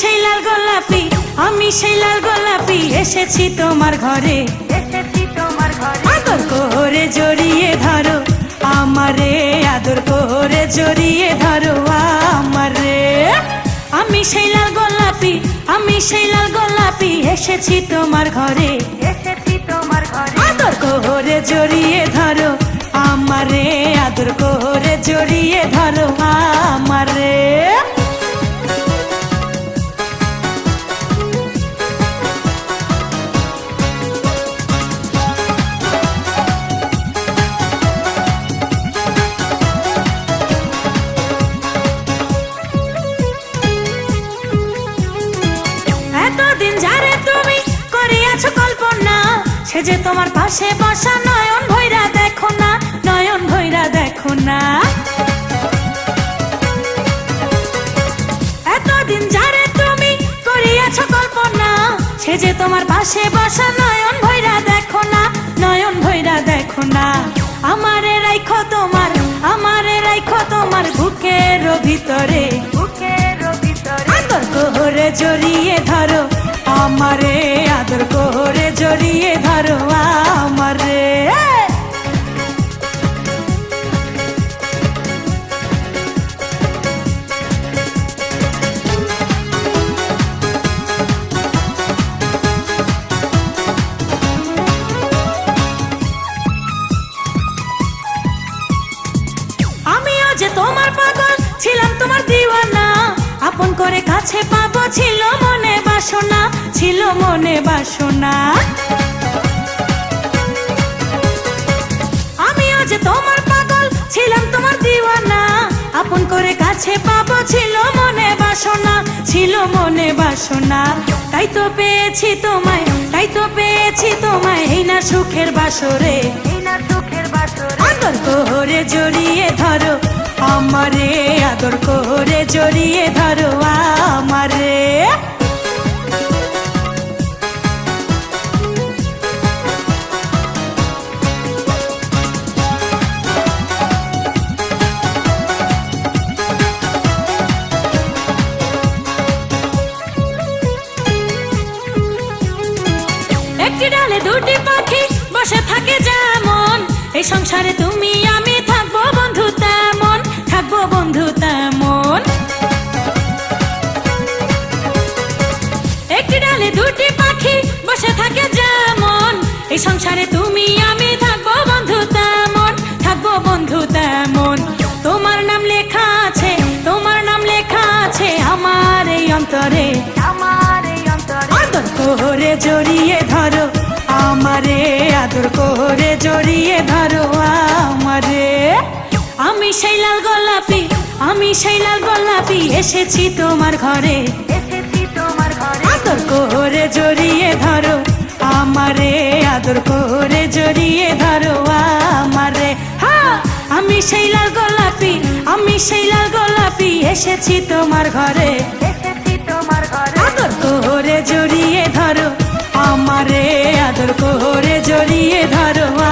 সেই লাল গোলাপি আমি সেই লাল গোলাপি এসেছি তোমার ঘরে। এসেছি তোমার ঘরে। আদর করে জড়িয়ে ধরো আমারে আদর করে জড়িয়ে ধরো আমারে। আমি সেই লাল গোলাপি আমি সেই লাল গোলাপি এসেছি তোমার ঘরে। এসেছি তোমার ঘরে। আদর করে জড়িয়ে ধরো আমারে আদর করে জড়িয়ে ধরো আমারে। সে যে তোমার পাশে বসা নয়ন ভৈরা দেখো না, নয়ন ভৈরা দেখো না। এতদিন যারে তুমি করিয়াছো কল্পনা, সে যে তোমার পাশে বসা নয়ন ভৈরা দেখো না, নয়ন ভৈরা দেখো না। আমারে রাইখো তোমার, আমারে রাইখো তোমার বুকের ভিতরে। যে তোমার পাগল ছিলাম তোমার দিওয়ানা। আপন করে কাছে পাবো ছিল মনে বাসনা ছিল মনে বাসনা। আমিও যে তোমার পাগল ছিলাম তোমার দিওয়ানা। আপন করে কাছে পাবো ছিল মনে বাসনা ছিল মনে বাসনা। তাই তো পেয়েছি তোমায় তাই তো পেয়েছি তোমায় এই না সুখের বাসরে। এই না সুখের বাসরে। আদর করে জড়িয়ে ধরো। আমারে আদর করে জড়িয়ে ধরো আমারে। একটি ডালে দুটি পাখি বসে থাকে যেমন, এই সংসারে তুমি আমি অন্তরে। আমার অন্তরে। আদর করে জড়িয়ে ধরো আমারে আদর করে জড়িয়ে ধরো আমারে। আমি সেই লাল গোলাপি আমি সেই লাল গোলাপি এসেছি তোমার ঘরে। এসেছি তোমার ঘরে। আদর করে জড়িয়ে ধরো আমারে আদর করে জড়িয়ে ধরো আমারে। আমি সেই লাল গোলাপি আমি সেই লাল গোলাপি এসেছি তোমার ঘরে। এসেছি তোমার ঘরে আদর করে জড়িয়ে ধরো আমারে আদর করে জড়িয়ে ধরো।